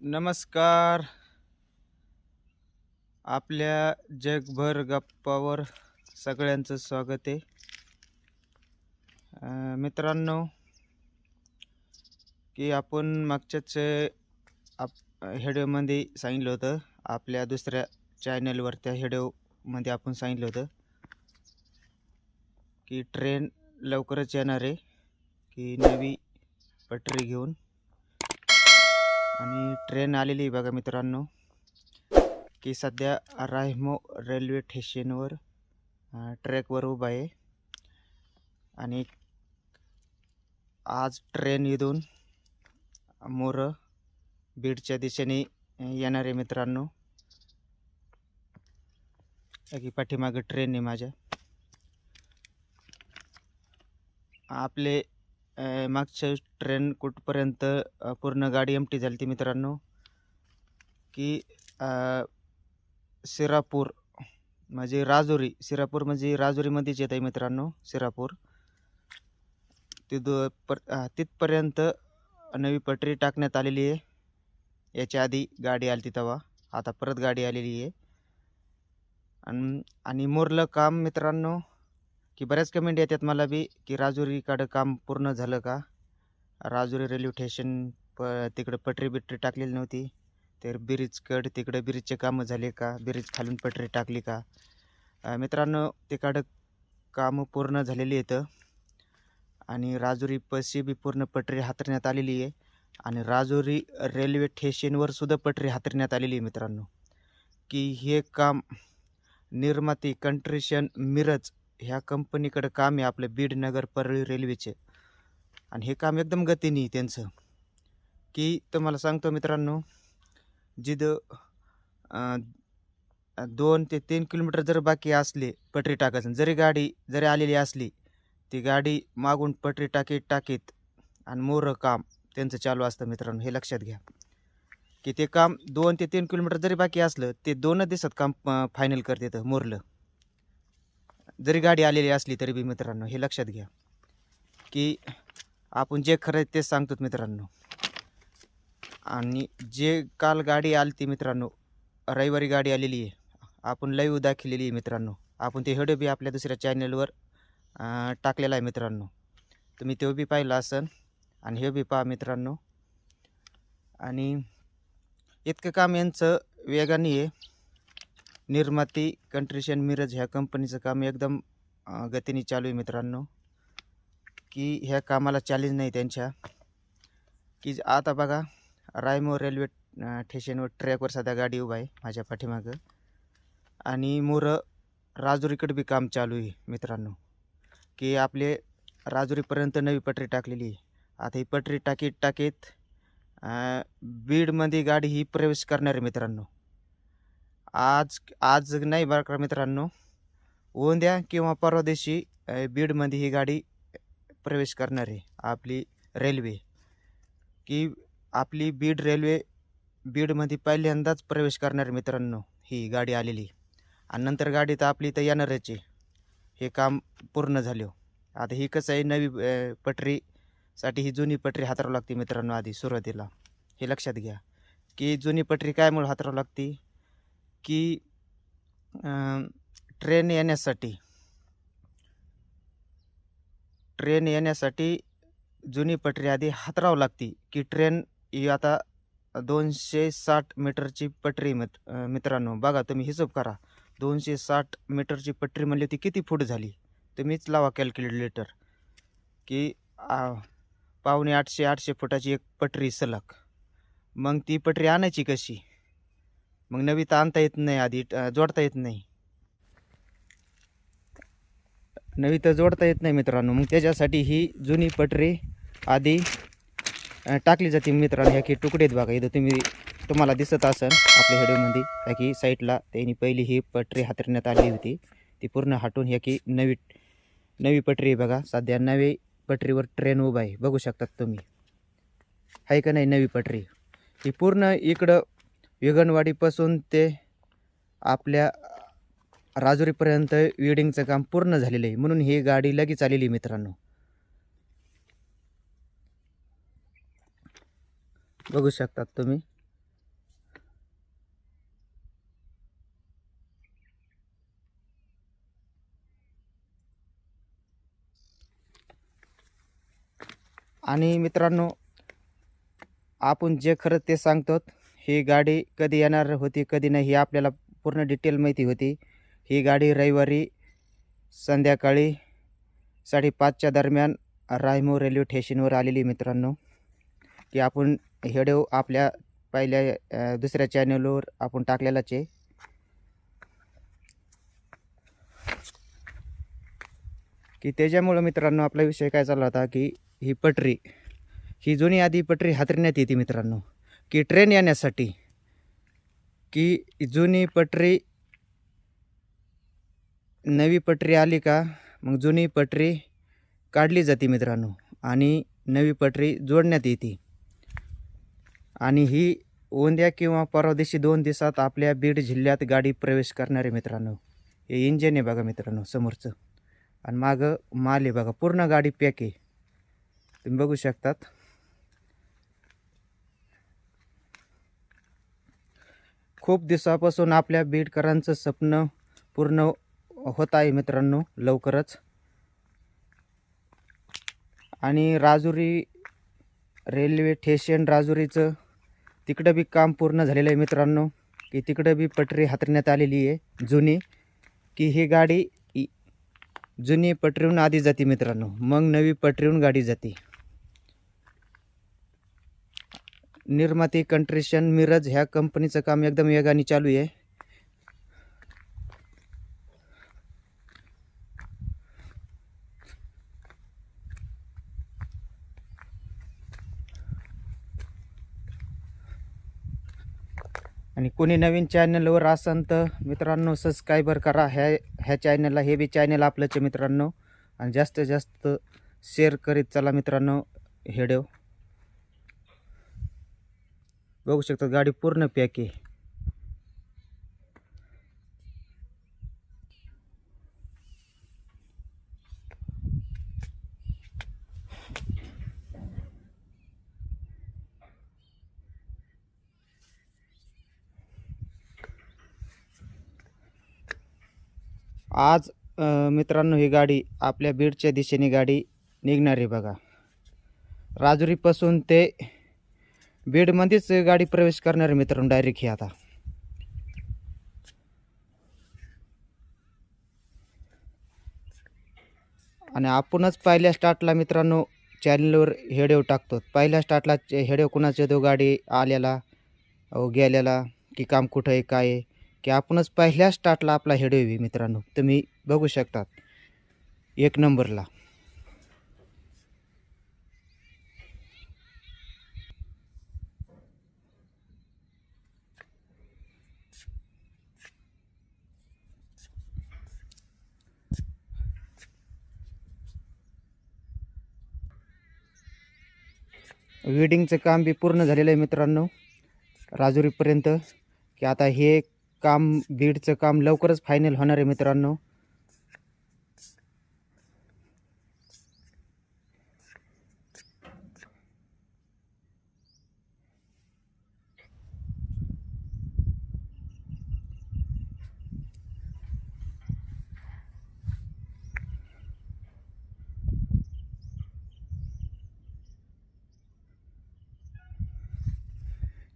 नमस्कार. आपल्या जगभर गप्पावर सगळ्यांचं स्वागत आहे. मित्रांनो की आपण मागच्याच आप हेडिओमध्ये सांगितलं होतं. आपल्या दुसऱ्या चॅनलवर त्या हेडिओमध्ये आपण सांगितलं होतं. की ट्रेन लवकरच येणार आहे. की नवी पटरी घेऊन. आणि ट्रेन आलेली बघा मित्रांनो. की सध्या रायमो रेल्वे स्टेशनवर ट्रॅकवर उभा आहे. आणि आज ट्रेन इथून मोर बीडच्या दिशेने येणार आहे मित्रांनो. की पाठीमागं ट्रेन आहे माझ्या. आपले मागच्या ट्रेन कुठपर्यंत पूर्ण गाडी एमटी झाली ती मित्रांनो? की सिरापूर म्हणजे राजुरी. सिरापूर म्हणजे राजुरीमध्येच येत आहे मित्रांनो सिरापूर. तिथं पर तिथपर्यंत नवी पटरी टाकण्यात आलेली आहे. याच्या आधी गाडी आली ती तेव्हा. आता परत गाडी आलेली आहे. आणि मुरलं काम मित्रांनो की बऱ्याच कमेंट येतात मला बी की राजुरीकडं काम पूर्ण झालं का? राजुरी रेल्वे स्टेशन प तिकडं पटरी बिटरी टाकलेली नव्हती. तर ब्रिजकड तिकडं ब्रिजचे कामं झाले का? ब्रिज खालून पटरी टाकली का? मित्रांनो तिकडं कामं पूर्ण झालेली येतं आणि राजुरी पशी बी पूर्ण पटरी हातरण्यात आलेली आहे. आणि राजुरी रेल्वे स्टेशनवर सुद्धा पटरी हातरण्यात आलेली आहे मित्रांनो. की हे काम निर्माती कंट्रिशन मिरज ह्या कंपनीकडं काम आहे आपलं बीड नगर परळी रेल्वेचे. आणि हे काम एकदम गतीने त्यांचं. की तुम्हाला सांगतो मित्रांनो जिथं दोन ते तीन किलोमीटर जर बाकी असले पटरी टाकायचं जरी गाडी जरी आलेली असली ती गाडी मागून पटरी टाकीत टाकीत आणि मोरं काम त्यांचं चालू असतं मित्रांनो हे लक्षात घ्या. की ते काम दोन ते तीन किलोमीटर जरी बाकी असलं ते दोनच दिवसात काम फायनल करते मोरलं. जरी गाडी आलेली असली तरी बी मित्रांनो हे लक्षात घ्या की आपण जे खरं आहे तेच सांगतो मित्रांनो. आणि जे काल गाडी आली ती मित्रांनो रविवारी गाडी आलेली आहे आपण लाईव्ह दाखवलेली आहे मित्रांनो. आपण ते हेडो बी आपल्या दुसऱ्या चॅनलवर टाकलेला आहे मित्रांनो. तुम्ही तो बी पाहिला असन आणि हे बी पहा मित्रांनो. आणि इतकं काम यांचं वेगाने आहे. निर्माती कंट्रीशन मिरज ह्या कंपनीचं काम एकदम गतीने चालू आहे मित्रांनो. की ह्या कामाला चॅलेंज नाही त्यांच्या. की ज- आता बघा रायमो रेल्वे स्टेशनवर ट्रॅकवर सध्या गाडी उभा आहे माझ्या पाठीमागं. आणि मोरं राजुरीकडे बी काम चालू आहे मित्रांनो. की आपले राजुरीपर्यंत नवी पटरी टाकलेली आहे. आता ही पटरी टाकीत टाकीत बीडमध्ये गाडी ही प्रवेश करणार आहे मित्रांनो. आज आज नाही बरं का मित्रांनो. उद्या किंवा परवा दिवशी बीडमध्ये ही गाडी प्रवेश करणार आहे आपली रेल्वे. की आपली बीड रेल्वे बीडमध्ये पहिल्यांदाच प्रवेश करणार आहे मित्रांनो ही गाडी आलेली. आणि नंतर गाडी तर आपली तर येणारच आहे. हे काम पूर्ण झालं. आता ही कसं आहे नवी पटरीसाठी ही जुनी पटरी हातारावं लागते मित्रांनो आधी सुरुवातीला. हे लक्षात घ्या. की जुनी पटरी कायमुळे हातारावं लागते? की ट्रेन येण्यासाठी ट्रेन येण्यासाठी जुनी पटरी आधी हातरावं लागती की ट्रेन ही आता दोनशे साठ मीटरची पटरी मित मित्रांनो बघा तुम्ही हिशोब करा. दोनशे साठ मीटरची पटरी म्हणली ती किती फूट झाली? तुम्हीच लावा कॅल्क्युलेटर की पावणे आठशे आठशे फुटाची एक पटरी सलग. मग ती पटरी आणायची कशी? मग नवी तर आणता येत नाही आधी जोडता येत नाही. नवी तर जोडता येत नाही मित्रांनो. मग त्याच्यासाठी ही जुनी पटरी आधी टाकली जाते मित्रांनो. ह्या की तुकडे आहेत बघा इथं तुम्ही तुम्हाला दिसत असाल आपल्या हेडोमध्ये ह्या की साईडला त्यांनी पहिली ही पटरी हातरण्यात आली होती. ती पूर्ण हटून ह्या की नवी नवी पटरी आहे बघा. सध्या नवी पटरीवर ट्रेन उभा आहे. बघू शकतात तुम्ही. आहे का नाही नवी पटरी? ही पूर्ण इकडं विगणवाडीपासून ते आपल्या राजुरीपर्यंत वेडिंगचं काम पूर्ण झालेलं आहे. म्हणून ही गाडी लगेच आलेली मित्रांनो. बघू शकतात तुम्ही. आणि मित्रांनो आपण जे खरं ते सांगतो ही गाडी कधी येणार होती कधी नाही ही आपल्याला पूर्ण डिटेल माहिती होती. ही गाडी रविवारी संध्याकाळी साडेपाचच्या दरम्यान रायमो रेल्वे स्टेशनवर आलेली मित्रांनो. की आपण हेडो आपल्या पहिल्या दुसऱ्या चॅनलवर आपण टाकलेलाच आहे. की त्याच्यामुळं मित्रांनो आपला विषय काय चालला होता की ही पटरी ही जुनी आधी पटरी हातरण्यात येते मित्रांनो. की ट्रेन येण्यासाठी की जुनी पटरी नवी पटरी आली का मग जुनी पटरी काढली जाते मित्रांनो आणि नवी पटरी जोडण्यात येते. आणि ही उद्या किंवा परवा दिवशी दोन दिवसात आपल्या बीड जिल्ह्यात गाडी प्रवेश करणारे मित्रांनो. हे इंजन आहे बघा मित्रांनो समोरचं. आणि मागं माल आहे बघा पूर्ण गाडी पॅक आहे. तुम्ही बघू शकतात. खूप दिवसापासून आपल्या बीडकरांचं स्वप्न पूर्ण होत आहे मित्रांनो लवकरच. आणि राजुरी रेल्वे ठेशन राजुरीचं तिकडं बी काम पूर्ण झालेलं आहे मित्रांनो की तिकडं बी पटरी हातरण्यात आलेली आहे जुनी. की ही गाडी जुनी पटरीहून आधी जाते मित्रांनो मग नवी पटरीहून गाडी जाते. निर्माती कंट्रेशन मिरज ह्या कंपनीचं काम एकदम वेगाने चालू आहे. आणि कोणी नवीन चॅनलवर असन तर मित्रांनो सबस्क्रायबर करा. ह्या ह्या चॅनलला हे बी चॅनल आपलंच आहे मित्रांनो. आणि जास्तीत जास्त शेअर करीत चला मित्रांनो. हेडेव बघू शकता गाडी पूर्ण पॅक आहे. आज मित्रांनो ही गाडी आपल्या बीडच्या दिशेने गाडी निघणार आहे बघा. राजुरीपासून ते बीडमध्येच गाडी प्रवेश करणार मित्रांनो डायरेक्ट ही आता. आणि आपणच पहिल्या स्टार्टला मित्रांनो चॅनलवर हेडेव टाकतो पहिल्या स्टार्टला हेडेव कुणाचे दो हो गाडी आलेला अहो गेलेला की काम कुठं आहे काय आहे? की आपणच पहिल्या स्टार्टला आपला हेडेव मित्रांनो. तुम्ही बघू शकतात. एक नंबरला. वेडिंगचं काम बी पूर्ण झालेलं आहे मित्रांनो. राजुरीपर्यंत. की आता हे काम बीडचं काम लवकरच फायनल होणार आहे मित्रांनो.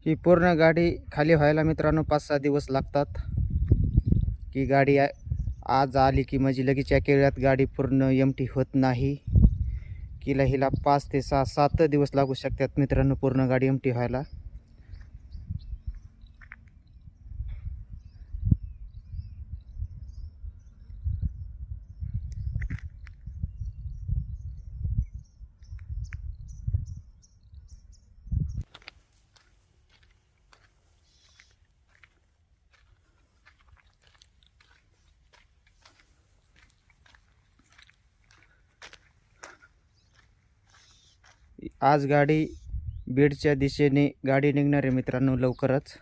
ही पूर्ण गाडी खाली व्हायला मित्रांनो पाच सहा दिवस लागतात. की गाडी आ- आज आली की म्हणजे लगेच या केळ्यात गाडी पूर्ण एमटी होत नाही. किला हिला पाच ते सहा सात दिवस लागू शकतात मित्रांनो पूर्ण गाडी एमटी व्हायला. आज गाडी बीडच्या दिशेने गाडी निघणार आहे मित्रांनो लवकरच.